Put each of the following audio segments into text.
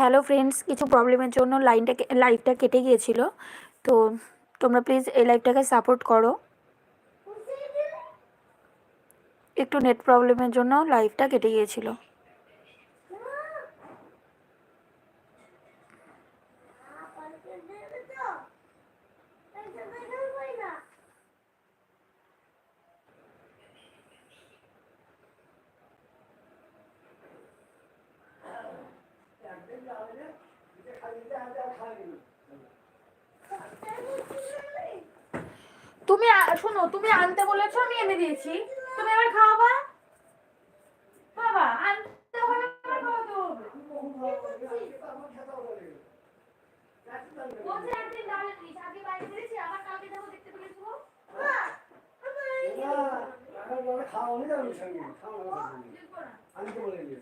Hello friends কিছু প্রবলেমের জন্য লাইনটা লাইভটা কেটে গিয়েছিল। তো তোমরা প্লিজ এই লাইভটাকে সাপোর্ট করো। একটু নেট প্রবলেমের জন্য লাইভটা কেটে গিয়েছিল। 타오니라는 성이 타오니라는 성이 안 들어오는 게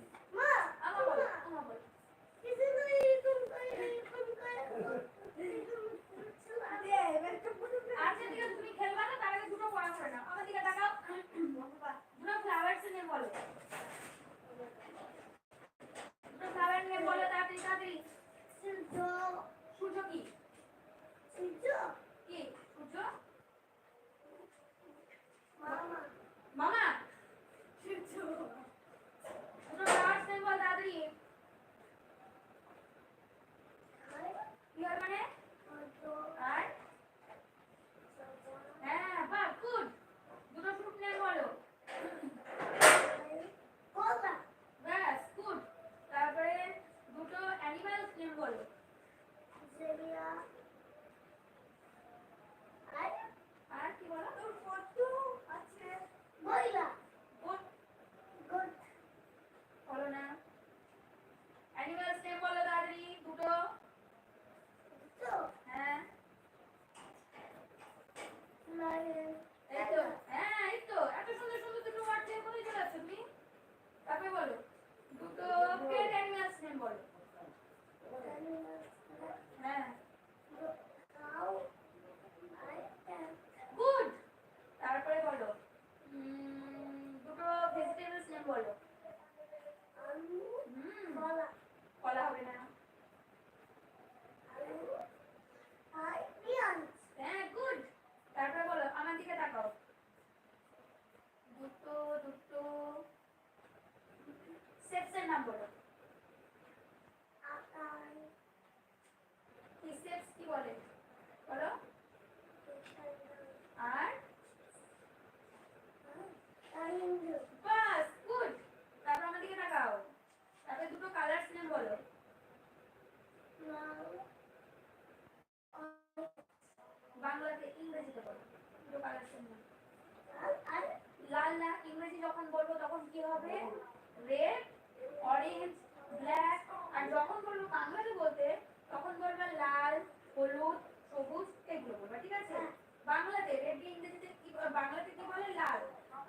যখন বলব বাংলাতে বলতে তখন বলবে লাল হলুদ সবুজ এগুলো বলবে ঠিক আছে? হ্যাঁ। বাংলাতে রেড ইংরেজিতে কি বাংলাতে কি বলে লাল?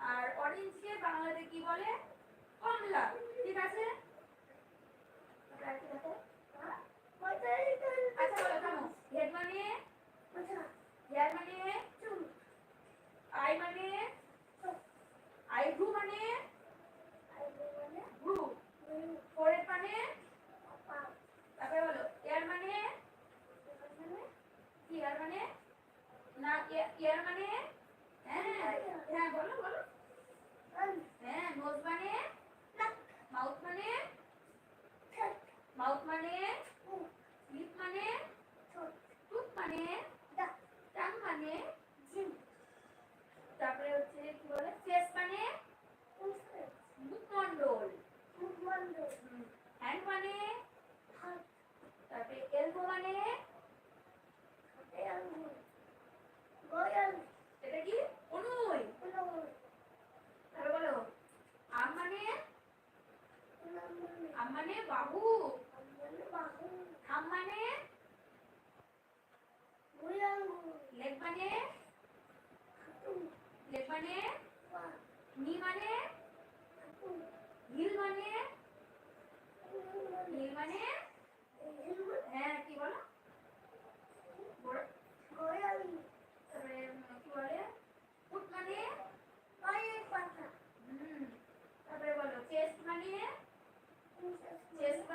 আর অরেঞ্জকে বাংলাতে কি বলে? কমলা। কেয়ার মানে? হ্যাঁ হ্যাঁ বলো বলো। হ্যাঁ নোজ মানে? মাউথ মানে? মাউথ মানে? লিপ মানে? মানে?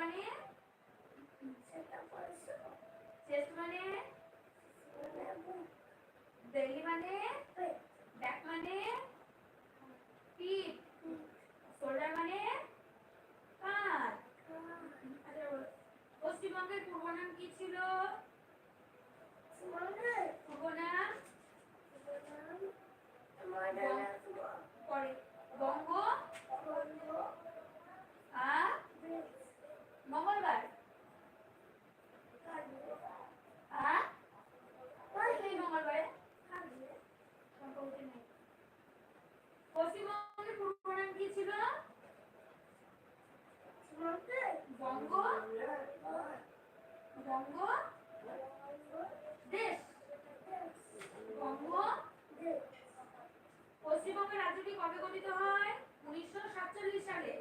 মানে? চেস্ট মানে? বেলি মানে? ব্যাক মানে? পিঠ শোল্ডার মানে? কাঁধ. আচ্ছা পশ্চিমবঙ্গের পূর্ব নাম কি ছিল পূর্ব নাম পরে বঙ্গ আর মঙ্গলবার আর সেই মঙ্গলবারে সম্পর্কে নেই পশ্চিমবঙ্গের পূর্ব নাম কি ছিল বঙ্গ বঙ্গ দেশ বঙ্গ পশ্চিমবঙ্গের রাজ্যটি কবে গঠিত হয় উনিশশো সাতচল্লিশ সালে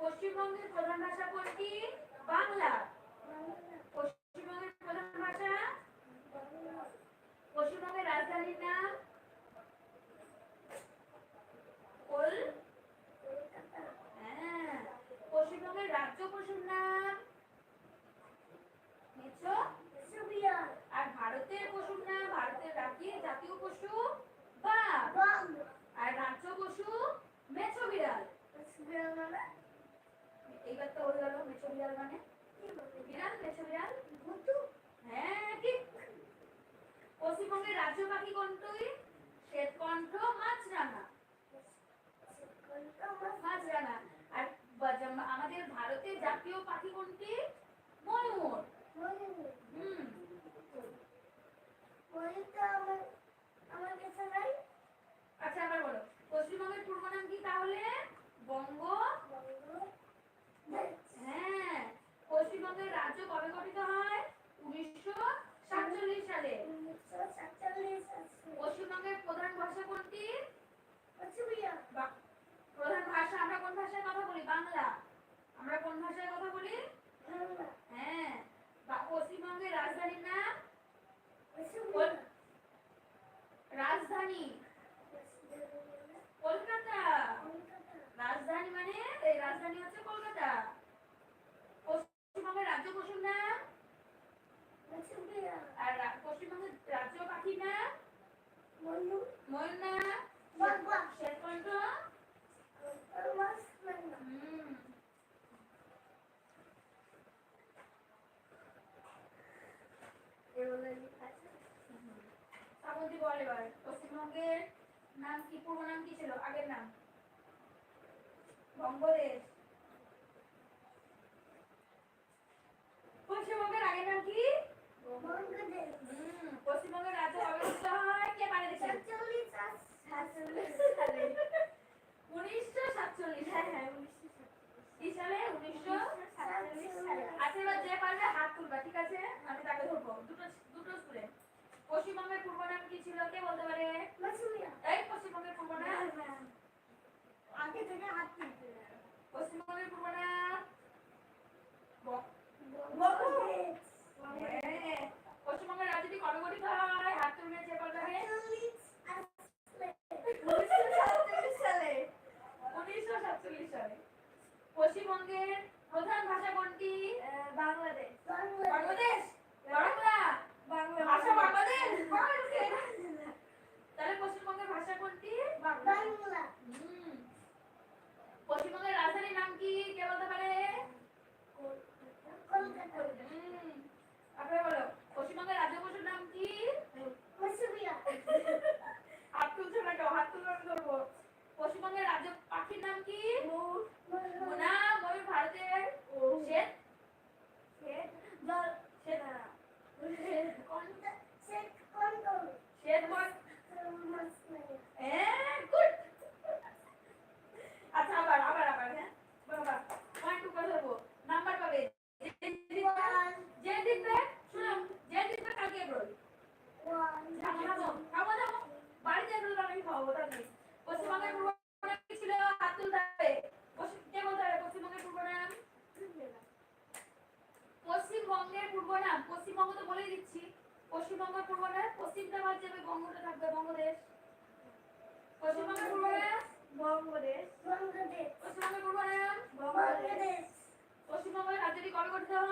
পশ্চিমবঙ্গের প্রধান ভাষা কোনটি বাংলা পশ্চিমবঙ্গের প্রধান ভাষা পশ্চিমবঙ্গের রাজধানীর নাম কোল হ্যাঁ পশ্চিমবঙ্গের রাজ্য পশুর নাম মেছো আর ভারতের পশুর নাম ভারতের রাজ্যের জাতীয় পশু বাঘ আর রাজ্য পশু মেছো বিড়াল। এইবার তো হয়ে গেল মেছো বিড়াল মানে। বিড়াল মেছো বিড়াল হ্যাঁ ঠিক। পশ্চিমবঙ্গের রাজ্য পাখি কোনটি শ্বেতকণ্ঠ মাছরাঙা। মাছরাঙা। আর আমাদের ভারতের জাতীয় পাখি কোনটি? ময়ূর। হুম। আমার কাছে নাই। আচ্ছা আবার বলো। পশ্চিমবঙ্গের পূর্ব নাম কি তাহলে? বঙ্গ। হ্যাঁ পশ্চিমবঙ্গের রাজ্য কবে গঠিত হয়? উনিশশো সাতচল্লিশ সালে। পশ্চিমবঙ্গের প্রধান ভাষা কোনটি? প্রধান ভাষা আমরা কোন ভাষায় কথা বলি? বাংলা। আমরা কোন ভাষায় কথা বলি? হ্যাঁ বা- পশ্চিমবঙ্গের রাজধানীর নাম? রাজধানী। কলকাতা। রাজধানী মানে? এই রাজধানী হচ্ছে কলকাতা। পশ্চিমবঙ্গের রাজ্য পশুর নাম? আর পশ্চিমবঙ্গের রাজ্য ময়ূর শ্রাবন্তী বল এবার। পশ্চিমবঙ্গের নাম কি? পূর্ব নাম কি ছিল? আগের নাম? বঙ্গদেশ পশ্চিমবঙ্গের আগের নাম কি? পশ্চিমবঙ্গের রাজ্য গঠিত হয় কে পারে উনিশশো সাতচল্লিশ। হ্যাঁ হ্যাঁ কি সালে উনিশশো আচ্ছা এবার যে পারবে হাত তুলবা ঠিক আছে? আমি তাকে ধরবো Africa.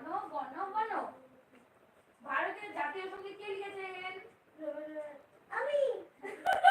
জন গণ গণ ভারতের জাতীয় সংগীত কে লিখেছেন? আমি।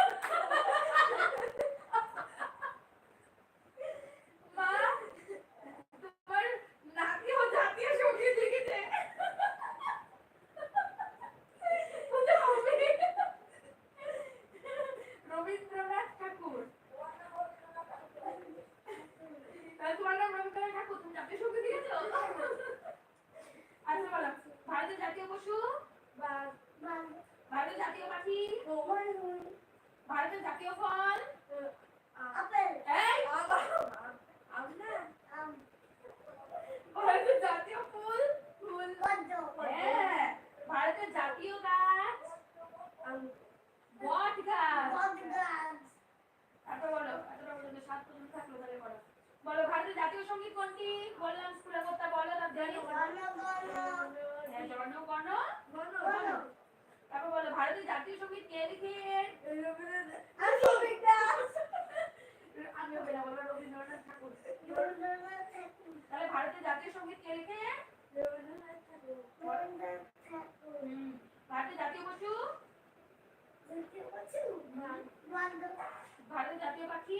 ভারত জাতীয় পাখি?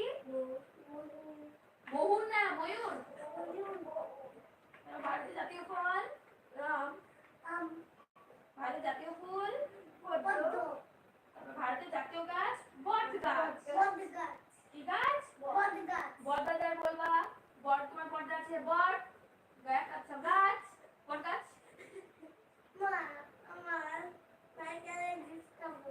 ময়ূর না, ময়ূর? ভারতের জাতীয় ফল? আম। ভারতের জাতীয় ফুল? পদ্ম। ভারতের জাতীয় গাছ? বট গাছ কি গাছ? বট গাছ বট বাজার বলবা বট তোমার পর্দা আছে? বট। গাছ আচ্ছা গাছ। বট গাছ মা, আমার সাইকেলে ডিস্টার্ব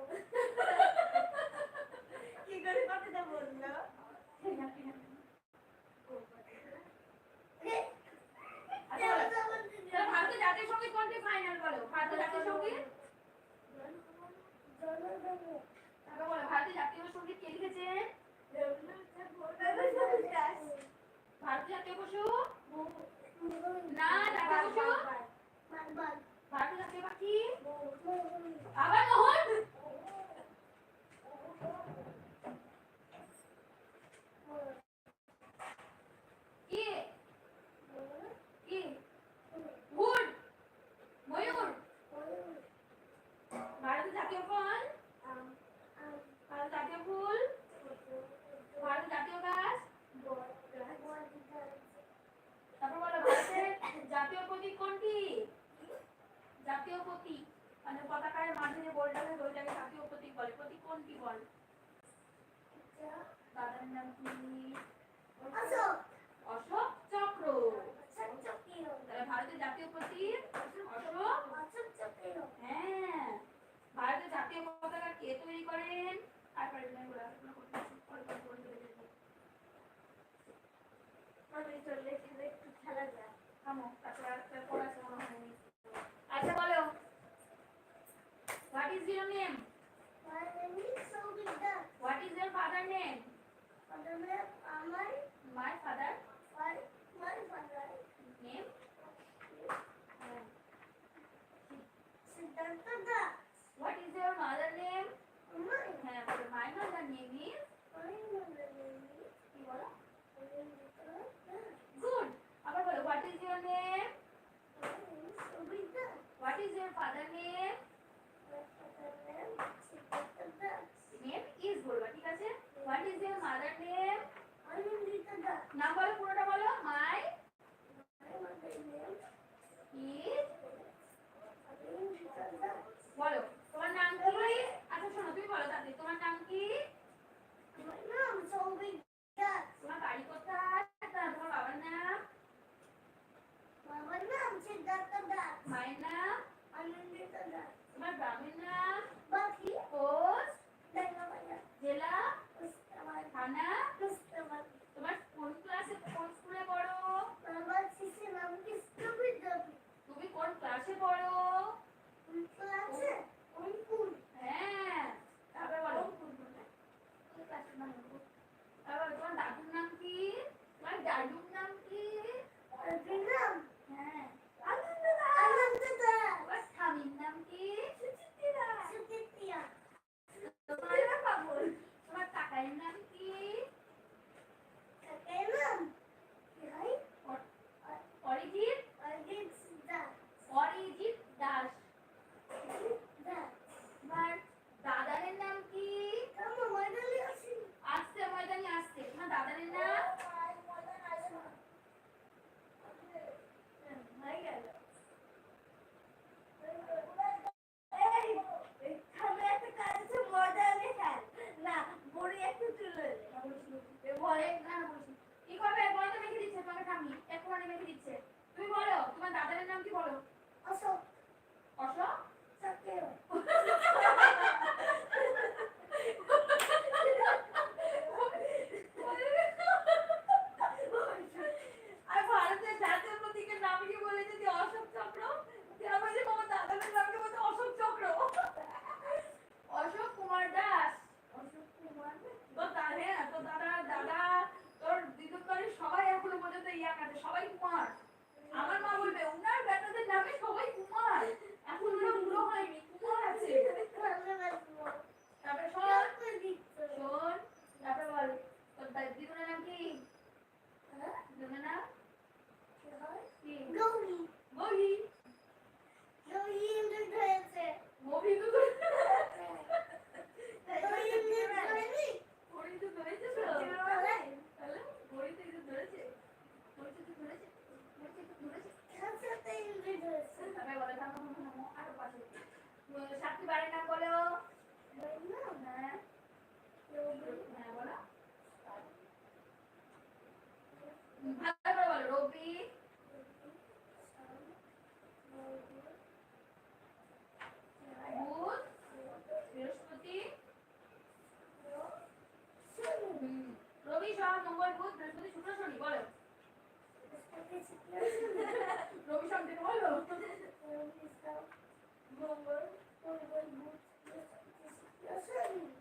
고 মানে পতাকার মাঝে যে বলটা থাকে ওইটাকে কাকেও প্রতীক বলে? প্রতীক কোনটি বল? দাদার নাম কি? অশোক। অশোক চক্র। ভারতের জাতীয় প্রতীক অশোক চক্র হ্যাঁ। ভারতের জাতীয় পতাকা কে তৈরি করেন? ওরা চলে একটু খেলা আচ্ছা বলো। What is your name? My name is Saugata. What is your father name? Father name Amar. My father? My, my father. Name? Siddhartha What is your mother name? My. My mother name is? My mother.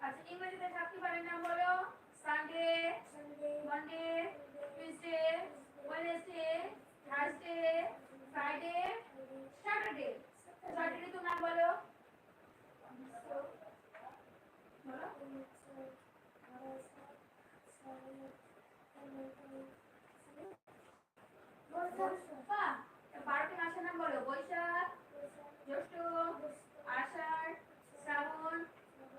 আচ্ছা ইংরেজিতে থাকতে পারে নাম বলো Sunday Monday Tuesday Wednesday Thursday Friday Saturday Saturday তো নাম বলো বলো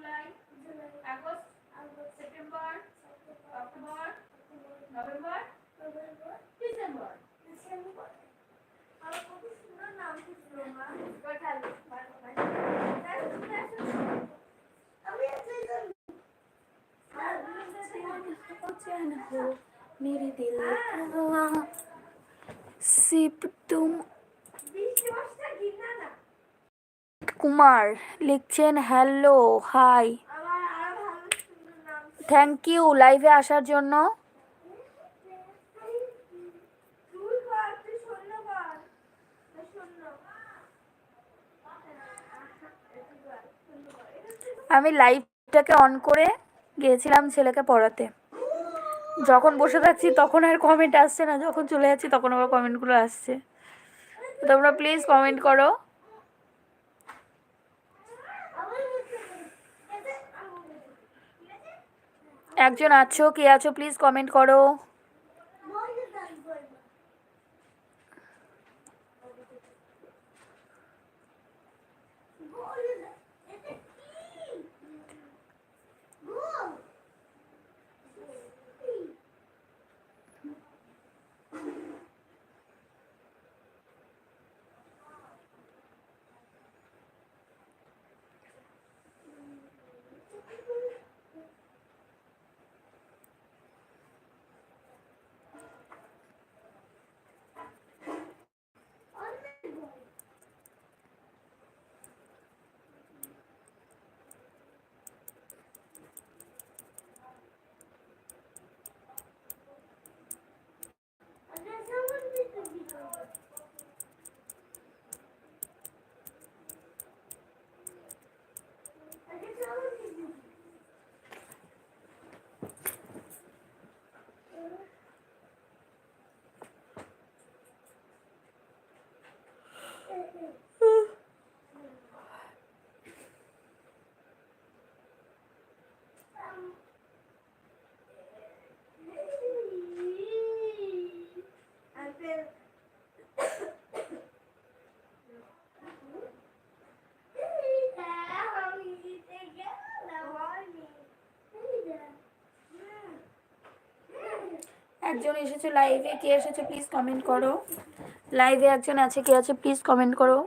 July August September October November December मेरे दिल का सिर्फ কুমার লিখছেন, হ্যালো, হাই। থ্যাংক ইউ লাইভে আসার জন্য। আমি লাইভটাকে অন করে গিয়েছিলাম ছেলেকে পড়াতে। যখন বসে থাকছি তখন আর কমেন্ট আসছে না। যখন চলে যাচ্ছি তখন আবার কমেন্টগুলো আসছে। তোমরা প্লিজ কমেন্ট করো। একজন আছো কে আছো প্লিজ কমেন্ট করো। একজন এসেছ লাইভে কে এসেছে প্লিজ কমেন্ট করো। লাইভে একজন আছে, কে আছে প্লিজ কমেন্ট করো।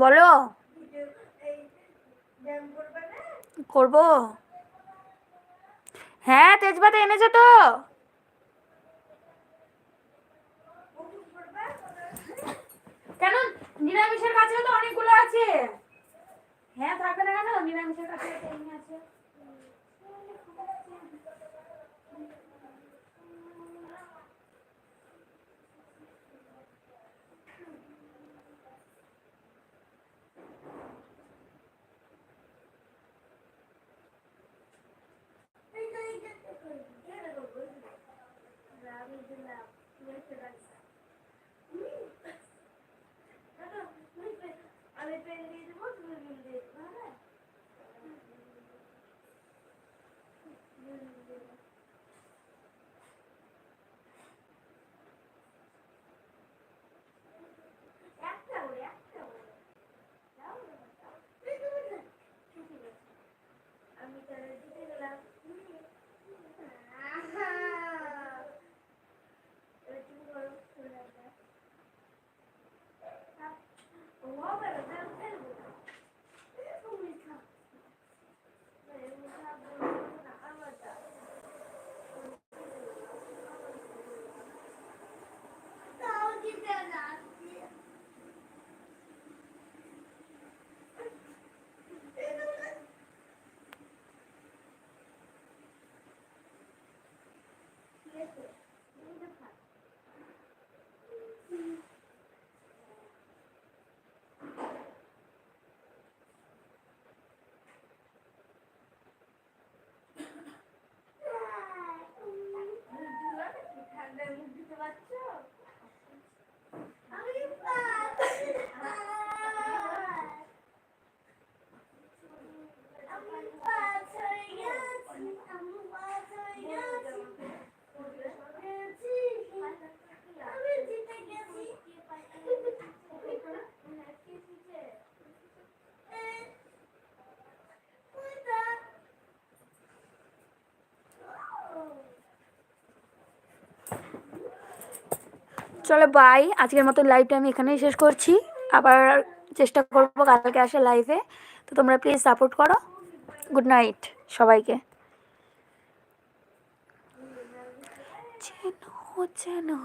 বলো। করব। হ্যাঁ তেজপাতা এনেছো তো। কেন? নিরামিষের কাছে তো অনেকগুলো আছে। হ্যাঁ থাকবে না কেন? নিরামিষের কাছে আছে। 같은 চলো বাই আজকের মতো লাইভটা আমি এখানেই শেষ করছি। আবার চেষ্টা করব কালকে আসে লাইভে তো তোমরা প্লিজ সাপোর্ট করো। গুড নাইট সবাইকে। চেনো চেনো